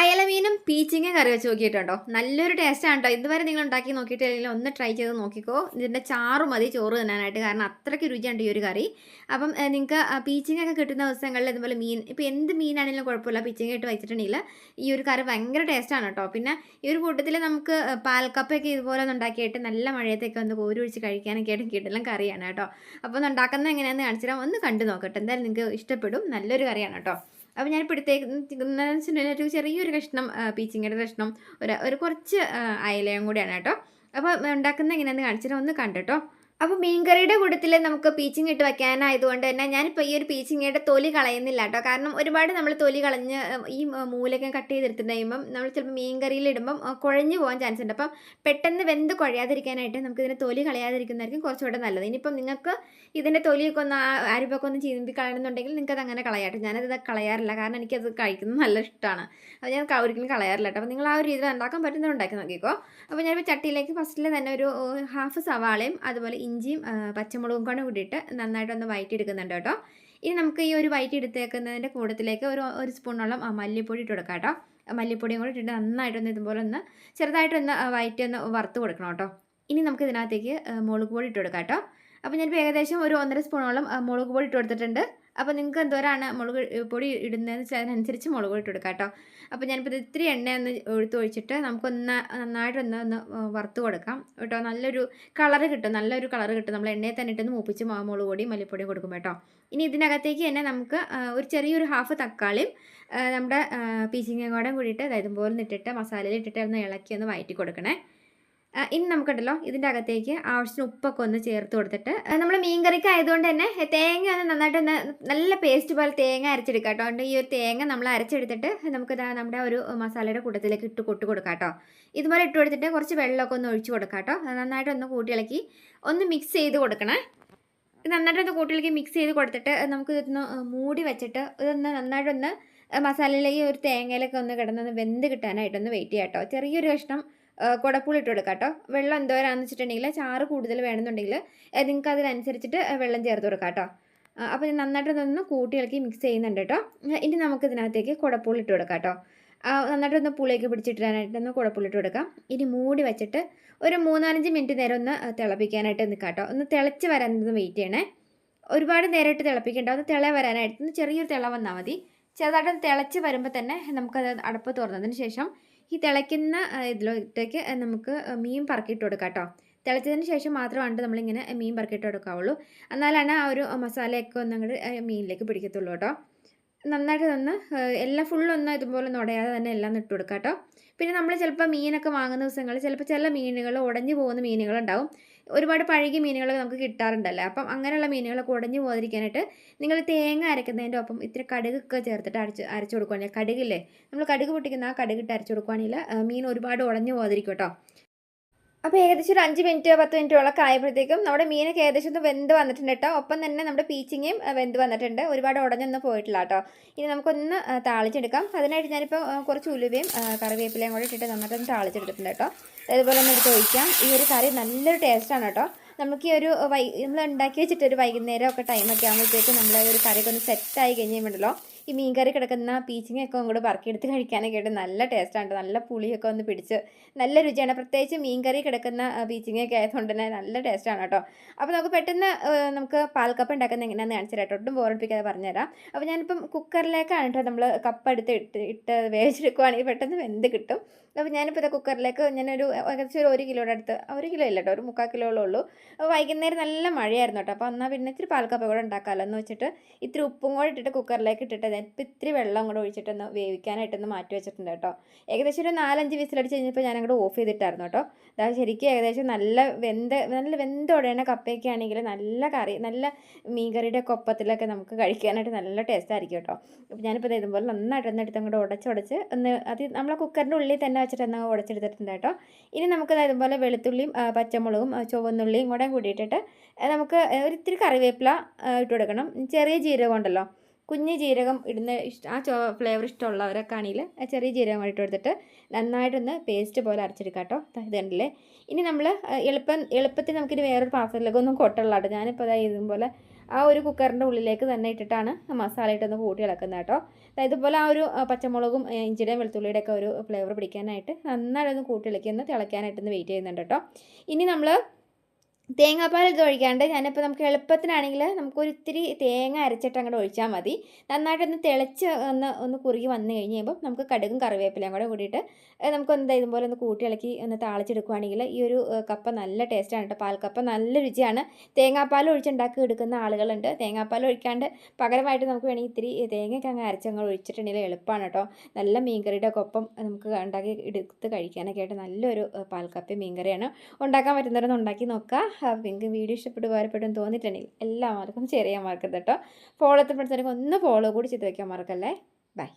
അയലമീനും പീച്ചിങ്ങ കറി വെച്ച് നോക്കിയിട്ടുണ്ടോ? നല്ലൊരു ടേസ്റ്റാണ് കേട്ടോ ഇതുവരെ നിങ്ങൾ ഉണ്ടാക്കി നോക്കിയിട്ടില്ലെങ്കിൽ ഒന്ന് ട്രൈ ചെയ്ത് നോക്കിക്കോ. ഇതിന്റെ ചാറ് മതി ചോറ് തിന്നാനായിട്ട്. കാരണം അത്രയ്ക്ക് രുചിയുണ്ട് ഈ ഒരു കറി. അപ്പം നിങ്ങൾക്ക് പീച്ചിങ്ങൊക്കെ കിട്ടുന്ന ദിവസങ്ങളിൽ ഇതുപോലെ മീൻ ഇപ്പോൾ എന്ത് മീനാണെങ്കിലും കുഴപ്പമില്ല. പീച്ചിങ്ങ ഇട്ട് വെച്ചിട്ടുണ്ടെങ്കിൽ ഈ ഒരു കറി ഭയങ്കര ടേസ്റ്റാണ് കേട്ടോ. പിന്നെ ഈ ഒരു കൂട്ടത്തിൽ നമുക്ക് പാൽക്കപ്പയൊക്കെ ഇതുപോലെ ഒന്ന് ഉണ്ടാക്കിയിട്ട് നല്ല മഴയത്തേക്ക് ഒന്ന് കോരി ഒഴിച്ച് കഴിക്കാനൊക്കെ ആയിട്ട് കിട്ടലും കറിയാണ് കേട്ടോ. അപ്പോൾ ഒന്ന് ഉണ്ടാക്കുന്നത് എങ്ങനെയാണെന്ന് കാണിച്ചാൽ ഒന്ന് കണ്ടു നോക്കട്ടെ. എന്തായാലും നിങ്ങൾക്ക് ഇഷ്ടപ്പെടും. നല്ലൊരു കറിയാണ് കേട്ടോ. അപ്പോൾ ഞാൻ ഇപ്പോഴത്തേക്ക് ഒരു ചെറിയൊരു കഷ്ണം പീച്ചിങ്ങയുടെ കഷ്ണം ഒരു ഒരു കുറച്ച് അയലയും കൂടിയാണ് കേട്ടോ. അപ്പോൾ ഉണ്ടാക്കുന്ന എങ്ങനെയാണെന്ന് കാണിച്ചിട്ട് ഒന്ന് കണ്ടിട്ടോ അപ്പോൾ മീൻകറിയുടെ കൂട്ടത്തിൽ നമുക്ക് പീച്ചിങ് ഇട്ട് വെക്കാനായതുകൊണ്ട് തന്നെ ഞാനിപ്പോൾ ഈ ഒരു പീച്ചിങ്ങയുടെ തൊലി കളയുന്നില്ല കേട്ടോ. കാരണം ഒരുപാട് നമ്മൾ തൊലി കളഞ്ഞ് ഈ മൂലൊക്കെ കട്ട് ചെയ്തെടുത്തിട്ട് കഴിയുമ്പം നമ്മൾ ചിലപ്പോൾ മീൻകറിയിൽ ഇടുമ്പം കുഴഞ്ഞു പോകാൻ ചാൻസ് ഉണ്ട്. അപ്പം പെട്ടെന്ന് വെന്ത് കുഴയാതിരിക്കാനായിട്ട് നമുക്ക് ഇതിന്റെ തൊലി കളയാതിരിക്കുന്നതായിരിക്കും കുറച്ചുകൂടെ നല്ലത്. ഇനിയിപ്പം നിങ്ങൾക്ക് ഇതിന്റെ തൊലിയൊക്കെ ഒന്ന് അരിപ്പൊക്കെ ഒന്ന് ചീന്തി കളയണമെന്നുണ്ടെങ്കിൽ നിങ്ങൾക്ക് അത് അങ്ങനെ കളയാട്ടോ ഞാനത് കളയാറില്ല. കാരണം എനിക്കത് കഴിക്കുന്നത് നല്ല ഇഷ്ടമാണ്. അപ്പോൾ ഞാൻ ഒരിക്കലും കളയാറില്ല അപ്പോൾ നിങ്ങൾ ആ ഒരു രീതിയിൽ ഉണ്ടാക്കാൻ പറ്റുന്നത് ഉണ്ടാക്കി നോക്കിക്കോ. അപ്പോൾ ഞാനിപ്പോൾ ചട്ടിയിലേക്ക് ഫസ്റ്റിൽ തന്നെ ഒരു ഹാഫ് സവാളയും അതുപോലെ ഇഞ്ചിയും പച്ചമുളകും കൂടെ കൂടിയിട്ട് നന്നായിട്ടൊന്ന് വയറ്റിയെടുക്കുന്നുണ്ട് കേട്ടോ. ഇനി നമുക്ക് ഈ ഒരു വയറ്റി എടുത്തേക്കുന്നതിന്റെ കൂട്ടത്തിലേക്ക് ഒരു ഒരു സ്പൂണോളം മല്ലിപ്പൊടി ഇട്ട് കൊടുക്കാം കേട്ടോ. മല്ലിപ്പൊടിയും കൂടി ഇട്ടിട്ട് നന്നായിട്ടൊന്ന് ഇതുപോലെ ഒന്ന് ചെറുതായിട്ടൊന്ന് വയറ്റി ഒന്ന് വറുത്ത് കൊടുക്കണം കേട്ടോ. ഇനി നമുക്ക് ഇതിനകത്തേക്ക് മുളക് പൊടി ഇട്ട് കൊടുക്കാം കേട്ടോ. അപ്പോൾ ഞാനിപ്പോൾ ഏകദേശം ഒരു ഒന്നര സ്പൂണോളം മുളക് പൊടി ഇട്ട് കൊടുത്തിട്ടുണ്ട്. അപ്പോൾ നിങ്ങൾക്ക് എന്തോരാണ് മുളക് പൊടി ഇടുന്നതെന്ന് വെച്ചാൽ അതിനനുസരിച്ച് മുളക് പൊടി ഇട്ട് കൊടുക്കാം കേട്ടോ. അപ്പോൾ ഞാനിപ്പോൾ ഇത് ഇത്തിരി എണ്ണ ഒന്ന് എടുത്ത് ഒഴിച്ചിട്ട് നമുക്കൊന്ന് നന്നായിട്ടൊന്ന് ഒന്ന് വറുത്ത് കൊടുക്കാം കേട്ടോ. നല്ലൊരു കളർ കിട്ടും നല്ലൊരു കളർ കിട്ടും. നമ്മൾ എണ്ണയിൽ തന്നെ ഇട്ടൊന്ന് മൂപ്പിച്ച് മുളക് പൊടിയും മല്ലിപ്പൊടിയും കൊടുക്കും കേട്ടോ. ഇനി ഇതിനകത്തേക്ക് തന്നെ നമുക്ക് ഒരു ചെറിയൊരു ഹാഫ് തക്കാളിയും നമ്മുടെ പീച്ചിങ്ങയും കൂടെ കൂടിയിട്ട് അതായത് പോലെ ഇട്ടിട്ട് മസാലയിൽ ഇട്ടിട്ട് ഒന്ന് ഇളക്കി ഒന്ന് വയറ്റി കൊടുക്കണേ. ഇനി നമുക്കുണ്ടല്ലോ ഇതിന്റെ അകത്തേക്ക് ആവശ്യത്തിന് ഉപ്പൊക്കെ ഒന്ന് ചേർത്ത് കൊടുത്തിട്ട്. നമ്മൾ മീൻകറിക്ക് ആയതുകൊണ്ട് തന്നെ തേങ്ങ ഒന്ന് നന്നായിട്ട് നല്ല പേസ്റ്റ് പോലെ തേങ്ങ അരച്ചെടുക്കാം കേട്ടോ. അതുകൊണ്ട് ഈ ഒരു തേങ്ങ നമ്മൾ അരച്ചെടുത്തിട്ട് നമുക്ക് നമ്മുടെ ഒരു മസാലയുടെ കൂട്ടത്തിലേക്ക് ഇട്ട് കൊട്ട് കൊടുക്കാം കേട്ടോ. ഇതുപോലെ ഇട്ട് കൊടുത്തിട്ട് കുറച്ച് വെള്ളമൊക്കെ ഒന്ന് ഒഴിച്ച് കൊടുക്കാം കേട്ടോ. ഒന്ന് നന്നായിട്ടൊന്ന് കൂട്ടിയിളക്കി ഒന്ന് മിക്സ് ചെയ്ത് കൊടുക്കണേ. നന്നായിട്ടൊന്ന് കൂട്ടിയിളക്കി മിക്സ് ചെയ്ത് കൊടുത്തിട്ട് നമുക്ക് ഇതൊന്ന് മൂടി വെച്ചിട്ട് ഇതൊന്ന് നന്നായിട്ടൊന്ന് മസാലയിലേക്ക് ഒരു തേങ്ങയിലൊക്കെ ഒന്ന് കിടന്നൊന്ന് വെന്ത് കിട്ടാനായിട്ടൊന്ന് വെയിറ്റ് ചെയ്യാം കേട്ടോ. ചെറിയൊരു കഷ്ണം കുടപ്പുളി ഇട്ട് കൊടുക്കാം കേട്ടോ. വെള്ളം എന്തോരാന്ന് വെച്ചിട്ടുണ്ടെങ്കിൽ ചാറ് കൂടുതൽ വേണമെന്നുണ്ടെങ്കിൽ നിങ്ങൾക്ക് അതിനനുസരിച്ചിട്ട് വെള്ളം ചേർത്ത് കൊടുക്കാം കേട്ടോ. അപ്പോൾ ഇത് നന്നായിട്ട് ഒന്ന് കൂട്ടി ഇളക്കി മിക്സ് ചെയ്യുന്നുണ്ട് കേട്ടോ. ഇനി നമുക്ക് ഇതിനകത്തേക്ക് കുടപ്പുളി ഇട്ട് കൊടുക്കാം കേട്ടോ. നന്നായിട്ടൊന്ന് പുളിയൊക്കെ പിടിച്ചിട്ടിടാനായിട്ടൊന്ന് കുടപ്പുളി ഇട്ട് കൊടുക്കാം. ഇനി മൂടി വെച്ചിട്ട് ഒരു മൂന്നാലഞ്ച് മിനിറ്റ് നേരം ഒന്ന് തിളപ്പിക്കാനായിട്ട് നിൽക്കാം കേട്ടോ. ഒന്ന് തിളച്ച് വരാനൊന്ന് വെയിറ്റ് ചെയ്യണേ. ഒരുപാട് നേരമായിട്ട് തിളപ്പിക്കേണ്ട. ഒന്ന് തിള വരാനായിട്ട് ഒന്ന് ചെറിയൊരു തിള വന്നാൽ മതി. ചെറുതായിട്ടൊന്ന് തിളച്ച് വരുമ്പോൾ തന്നെ നമുക്കത് അടപ്പ് തുറന്നതിന് ശേഷം ഈ തിളയ്ക്കുന്ന ഇതിലോട്ടേക്ക് നമുക്ക് മീൻ പറക്കിയിട്ട് കൊടുക്കാം കേട്ടോ. തിളച്ചതിന് ശേഷം മാത്രമാണ് നമ്മളിങ്ങനെ മീൻ പറക്കിയിട്ട് കൊടുക്കാവുള്ളൂ. എന്നാലാണ് ആ ഒരു മസാലയൊക്കെ ഒന്ന് അങ്ങോട്ട് മീനിലേക്ക് പിടിക്കത്തുള്ളൂ കേട്ടോ. നന്നായിട്ട് ഒന്ന് എല്ലാം ഫുള്ളൊന്ന് ഇതുപോലെ നുടയാതെ തന്നെ എല്ലാം ഇട്ട് കൊടുക്കാം കേട്ടോ. പിന്നെ നമ്മൾ ചിലപ്പോൾ മീനൊക്കെ വാങ്ങുന്ന ദിവസങ്ങളിൽ ചിലപ്പോൾ ചില മീനുകൾ ഉടഞ്ഞു പോകുന്ന മീനുകളുണ്ടാവും. ഒരുപാട് പഴകിയ മീനുകൾ നമുക്ക് കിട്ടാറുണ്ടല്ലോ. അപ്പം അങ്ങനെയുള്ള മീനുകളൊക്കെ ഉടഞ്ഞു പോകാതിരിക്കാനായിട്ട് നിങ്ങൾ തേങ്ങ അരക്കുന്നതിന്റെ ഒപ്പം ഇത്തിരി കടുകൊക്കെ ചേർത്തിട്ട് അരച്ച് അരച്ചു കൊടുക്കുകയാണെങ്കിൽ കടുകില്ലേ? നമ്മൾ കടുക് പൊട്ടിക്കുന്ന ആ കടുകിട്ട് അരച്ചു കൊടുക്കുകയാണെങ്കിൽ മീൻ ഒരുപാട് ഉടഞ്ഞു പോകാതിരിക്കും കേട്ടോ. അപ്പോൾ ഏകദേശം ഒരു അഞ്ച് മിനിറ്റ് പത്ത് മിനിറ്റോളൊക്കെ ആയപ്പോഴത്തേക്കും നമ്മുടെ മീനൊക്കെ ഏകദേശം ഒന്ന് വെന്ത് വന്നിട്ടുണ്ട് കേട്ടോ. ഒപ്പം തന്നെ നമ്മുടെ പീച്ചിങ്ങയും വെന്ത് വന്നിട്ടുണ്ട്. ഒരുപാട് ഉടഞ്ഞൊന്നും പോയിട്ടില്ല കേട്ടോ. ഇനി നമുക്കൊന്ന് താളിച്ചെടുക്കാം. അതിനായിട്ട് ഞാനിപ്പോൾ കുറച്ച് ഉലുവയും കറിവേപ്പിലയും കൂടെ ഇട്ടിട്ട് നന്നായിട്ടൊന്ന് താളിച്ചെടുത്തിട്ടുണ്ട് കേട്ടോ. അതുപോലെ ഒന്ന് എടുത്ത് ഒഴിക്കാം. ഈ ഒരു കറി നല്ലൊരു ടേസ്റ്റാണ് കേട്ടോ. നമുക്ക് ഈ ഒരു വൈ നമ്മൾ ഉണ്ടാക്കി വെച്ചിട്ട് ഒരു വൈകുന്നേരം ഒക്കെ ടൈമൊക്കെ ആകുമ്പോഴത്തേക്കും നമ്മൾ ഒരു കറിയൊക്കെ ഒന്ന് സെറ്റായി കഴിഞ്ഞുണ്ടല്ലോ ഈ മീൻ കറി കിടക്കുന്ന പീച്ചിങ്ങൊക്കെ അങ്ങോട്ട് പറക്കിയെടുത്ത് കഴിക്കാനൊക്കെ ആയിട്ട് നല്ല ടേസ്റ്റാണ് നല്ല പുളിയൊക്കെ ഒന്ന് പിടിച്ച് നല്ല രുചിയാണ്. പ്രത്യേകിച്ച് മീൻ കറി കിടക്കുന്ന പീച്ചിങ്ങൊക്കെ ആയതുകൊണ്ട് തന്നെ നല്ല ടേസ്റ്റാണ് കേട്ടോ അപ്പോൾ നമുക്ക് പെട്ടെന്ന് നമുക്ക് പാൽക്കപ്പ് ഉണ്ടാക്കുന്നത് എങ്ങനെയാണെന്ന് കാണിച്ചു തരാം ഒട്ടും ബോറടിപ്പിക്കാതെ പറഞ്ഞുതരാം. അപ്പോൾ ഞാനിപ്പം കുക്കറിലേക്കാണ് കേട്ടോ നമ്മൾ കപ്പ് എടുത്ത് ഇട്ട് ഇട്ട് വേവിച്ചെടുക്കുവാണെങ്കിൽ പെട്ടെന്ന് വെന്ത് കിട്ടും. അപ്പോൾ ഞാനിപ്പോൾ ഇത് കുക്കറിലേക്ക് ഞാനൊരു ഏകദേശം ഒരു ഒരു കിലോയുടെ അടുത്ത് ഒരു കിലോ ഇല്ല കേട്ടോ ഒരു മുക്കാൽ കിലോയോളം ഉള്ളൂ. അപ്പോൾ വൈകുന്നേരം നല്ല മഴയായിരുന്നു കേട്ടോ അപ്പോൾ എന്നാൽ പിന്നെ ഇത്തിരി പാൽക്കപ്പ കൂടെ ഉണ്ടാക്കാമല്ലോ എന്ന് വെച്ചിട്ട് ഇത്തിരി ഉപ്പും കൂടെ ഇട്ടിട്ട് കുക്കറിലേക്ക് ഇട്ടിട്ട് ഇപ്പം ഇത്തിരി വെള്ളം കൂടെ ഒഴിച്ചിട്ടൊന്ന് വേവിക്കാനായിട്ടൊന്ന് മാറ്റി വെച്ചിട്ടുണ്ട് കേട്ടോ. ഏകദേശം ഒരു നാലഞ്ച് വിസിലടിച്ച് കഴിഞ്ഞപ്പോൾ ഞാൻ അങ്ങോട്ട് ഓഫ് ചെയ്തിട്ടായിരുന്നു കേട്ടോ. അതായത് ശരിക്കും ഏകദേശം നല്ല വെന്ത് നല്ല വെന്തുടയണ കപ്പയൊക്കെ ആണെങ്കിൽ നല്ല കറി നല്ല മീൻകറിയുടെ കൊപ്പത്തിലൊക്കെ നമുക്ക് കഴിക്കാനായിട്ട് നല്ല ടേസ്റ്റ് ആയിരിക്കും കേട്ടോ. അപ്പോൾ ഞാനിപ്പോൾ ഇതുപോലെ നന്നായിട്ട് ഒന്ന് എടുത്ത് അങ്ങോട്ട് ഉടച്ചുടച്ച് ഒന്ന് അത് നമ്മളെ കുക്കറിന്റെ ഉള്ളിൽ തന്നെ വെച്ചിട്ട് ഒന്ന് ഉടച്ചെടുത്തിട്ടുണ്ട് കേട്ടോ. ഇനി നമുക്ക് ഇതുപോലെ വെളുത്തുള്ളിയും പച്ചമുളകും ചുവന്നുള്ളിയും കൂടെ കൂടിയിട്ടിട്ട് നമുക്ക് ഒരിത്തിരി കറിവേപ്പില ഇട്ട് കൊടുക്കണം. ചെറിയ ജീരകം ഉണ്ടല്ലോ. കുഞ്ഞ് ജീരകം ഇടുന്ന ആ ചോ ഫ്ലേവർ ഇഷ്ടമുള്ളവരൊക്കെ ആണെങ്കിൽ ആ ചെറിയ ജീരകം കൂടി ഇട്ട് കൊടുത്തിട്ട് നന്നായിട്ടൊന്ന് പേസ്റ്റ് പോലെ അരച്ചെടുക്കാം കേട്ടോ ഇത് കണ്ടില്ലേ? ഇനി നമ്മൾ എളുപ്പം എളുപ്പത്തിൽ നമുക്കിത് വേറൊരു പാത്രത്തിലേക്ക് ഒന്നും കൊട്ടുള്ള കേട്ടോ ഞാനിപ്പോൾ അതായത് ഇതുപോലെ ആ ഒരു കുക്കറിന്റെ ഉള്ളിലേക്ക് തന്നെ ഇട്ടിട്ടാണ് മസാല ഇട്ടൊന്ന് കൂട്ടി ഇളക്കുന്നത് കേട്ടോ ഇതുപോലെ ആ ഒരു പച്ചമുളകും ഇഞ്ചിയുടെയും വെളുത്തുള്ളിയുടെ ഒക്കെ ഒരു ഫ്ലേവർ പിടിക്കാനായിട്ട് നന്നായിട്ടൊന്ന് കൂട്ടി ഇളക്കി ഒന്ന് തിളയ്ക്കാനായിട്ടൊന്ന് വെയിറ്റ് ചെയ്യുന്നുണ്ട് കേട്ടോ ഇനി നമ്മൾ തേങ്ങാപ്പാൽ ഇത് ഒഴിക്കാണ്ട് ഞാനിപ്പോൾ നമുക്ക് എളുപ്പത്തിനാണെങ്കിൽ നമുക്കൊരിത്തിരി തേങ്ങ അരച്ചിട്ട് അങ്ങോട്ട് ഒഴിച്ചാൽ മതി. നന്നായിട്ടൊന്ന് തിളച്ച് ഒന്ന് ഒന്ന് കുറുകി വന്നു കഴിഞ്ഞ് കഴിയുമ്പോൾ നമുക്ക് കടുകും കറിവേപ്പിലയും കൂടെ കൂടിയിട്ട് നമുക്കൊന്ന് ഇതുപോലെ ഒന്ന് കൂട്ടി ഇളക്കി ഒന്ന് താളിച്ചെടുക്കുവാണെങ്കിൽ ഈ ഒരു കപ്പ നല്ല ടേസ്റ്റാണ് കേട്ടോ പാൽക്കപ്പ നല്ല രുചിയാണ്. തേങ്ങാപ്പാൽ ഒഴിച്ചുണ്ടാക്കി എടുക്കുന്ന ആളുകളുണ്ട്. തേങ്ങാപ്പാൽ ഒഴിക്കാണ്ട് പകരമായിട്ട് നമുക്ക് വേണമെങ്കിൽ ഇത്തിരി തേങ്ങയൊക്കെ അങ്ങ് അരച്ചങ്ങ് ഒഴിച്ചിട്ടുണ്ടെങ്കിൽ എളുപ്പമാണ് കേട്ടോ നല്ല മീൻകറിയുടെ ഒക്കെ ഒപ്പം നമുക്ക് ഉണ്ടാക്കി എടുത്ത് കഴിക്കാനൊക്കെ ആയിട്ട് നല്ലൊരു പാൽക്കപ്പ മീൻകറിയാണ്. ഉണ്ടാക്കാൻ പറ്റുന്നവരൊന്ന് ഉണ്ടാക്കി നോക്കുക. നിങ്ങൾക്ക് വീഡിയോ ഇഷ്ടപ്പെട്ട് ഉപകാരപ്പെട്ടെന്ന് തോന്നിയിട്ടുണ്ടെങ്കിൽ എല്ലാവർക്കും ഷെയർ ചെയ്യാൻ മറക്കരുത് കേട്ടോ. ഫോളോ എത്തപ്പെടുത്തേക്ക് ഒന്ന് ഫോളോ കൂടി ചെയ്ത് വയ്ക്കാൻ മറക്കല്ലേ? ബൈ